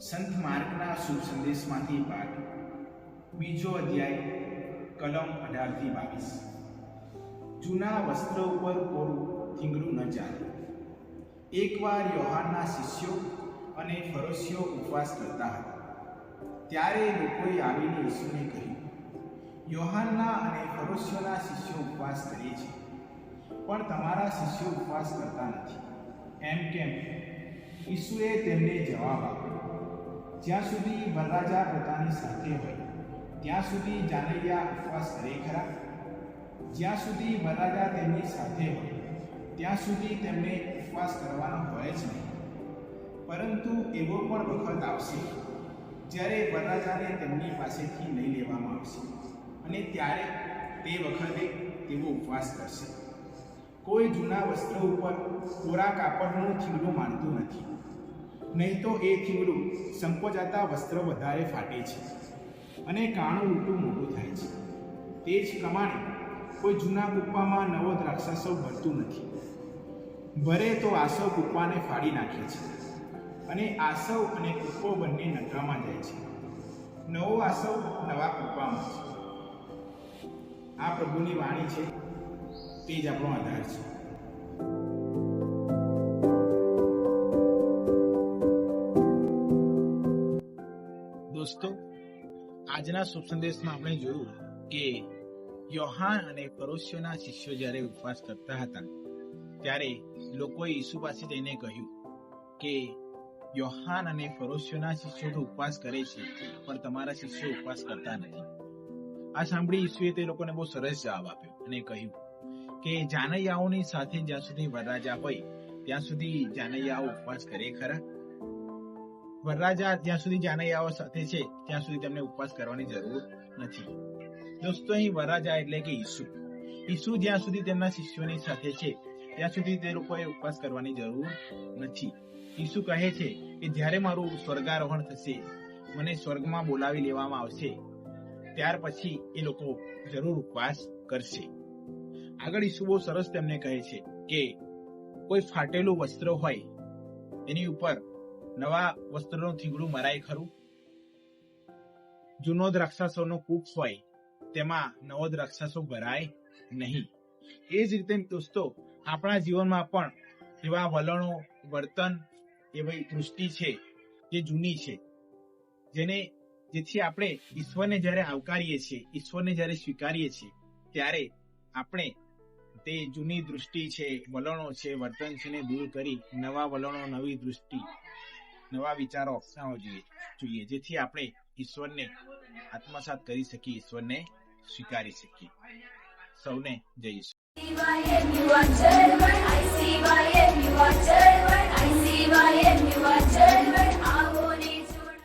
સંત માર્ગના શુભ સંદેશમાંથી પાઠ બીજો અધ્યાય, કલમ અઢારથી બાવીસ. જૂના વસ્ત્ર ઉપર કોરું થીંગડું ન ચાલે. એકવાર યોહાનના શિષ્યો અને ફરોશીઓ ઉપવાસ કરતા હતા. ત્યારે લોકોએ આવીને ઈસુને કહ્યું, યોહાનના અને ફરોશીઓના શિષ્યો ઉપવાસ કરે છે પણ તમારા શિષ્યો ઉપવાસ કરતા નથી. એમ કેમ? ઈસુએ તેમને જવાબ આપ્યો જ્યાં સુધી વરરાજા પોતાની સાથે હોય, ત્યાં સુધી જાનૈયા ઉપવાસ કરે ખરા? જ્યાં સુધી વરરાજા તેમની સાથે હોય, ત્યાં સુધી તેમને ઉપવાસ કરવાનો હોય જ નહીં. પરંતુ એવો પણ વખત આવશે, જ્યારે વરરાજાને તેમની પાસેથી લઈ લેવામાં આવશે અને ત્યારે તે વખતે તેઓ ઉપવાસ કરશે. કોઈ જૂના વસ્ત્ર ઉપર કોરા કાપડનું થીંગડું માનતું નથી. નહીં તો એ થીંગડું સંકોચાતા વસ્ત્ર વધારે ફાટે છે અને કાણું ઉલટું મોટું થાય છે. તે જ પ્રમાણે કોઈ જૂના કૂપામાં નવો દ્રાક્ષાસવ ભરતું નથી. ભરે તો આસવ કૂપાને ફાડી નાખે છે અને આસવ અને કૂપો બંને નકામાં જાય છે. નવો આસવ નવા કૂપામાં છે. આ પ્રભુની વાણી છે. તે જ આપણો આધાર છે. દોસ્તો, આજના શુભ સંદેશમાં આપણે જોયું કે યોહાન અને પરોશીઓના શિષ્યો જ્યારે ઉપવાસ કરતા હતા, ત્યારે લોકોએ ઈસુ પાસે જઈને કહ્યું કે, યોહાન અને ફરોશીઓના શિષ્યો તો ઉપવાસ કરે છે, પણ તમારા શિષ્યો ઉપવાસ કરતા નથી. આ સાંભળી ઈસુએ તે લોકોને બહુ સરસ જવાબ આપ્યો અને કહ્યું કે, જાનૈયાઓની સાથે જ્યાં સુધી વરરાજા હોય, ત્યાં સુધી જાનૈયાઓ ઉપવાસ કરે ખરા? વરરાજા જ્યાં સુધી જાનૈયાઓ સાથે છે, ત્યાં સુધી તેમને ઉપવાસ કરવાની જરૂર નથી. દોસ્તો, અહીં વરરાજા એટલે કે ઈસુ. ઈસુ જ્યાં સુધી તેમના શિષ્યોની સાથે છે, ત્યાં સુધી તે લોકોએ ઉપવાસ કરવાની જરૂર નથી. ઈસુ કહે છે કે, જ્યારે મારું સ્વર્ગારોહણ થશે, મને સ્વર્ગમાં બોલાવી લેવામાં આવશે. ત્યાર પછી એ લોકો જરૂર ઉપવાસ કરશે. આગળ ઈસુ બહુ સરસ તેમને કહે છે કે, કોઈ ફાટેલું વસ્ત્ર હોય, એની ઉપર નવા વસ્ત્રનું થીંગડું મરાય ખરું? જૂનો દ્રાક્ષાસોનો કૂપ હોય, તેમાં નવો દ્રાક્ષાસો ભરાય નહીં. એ જ રીતે દોસ્તો, આપણા જીવનમાં પણ એવા વલણો, વર્તન, એવી દૃષ્ટિ છે જે જૂની છે, જેને, જેથી આપણે ઈશ્વરને જ્યારે આવકારીએ છીએ, ઈશ્વરને જ્યારે સ્વીકારીએ છીએ, ત્યારે આપણે તે જૂની દૃષ્ટિ છે, વલણો છે, વર્તન છે ને દૂર કરી નવા વલણો, નવી દૃષ્ટિ નવા વિચારો અપનાવવા જોઈએ જોઈએ. જેથી આપણે ઈશ્વરને આત્મસાત કરી શકીએ, ઈશ્વરને સ્વીકારી શકીએ. સૌને જય ઈશ્વર.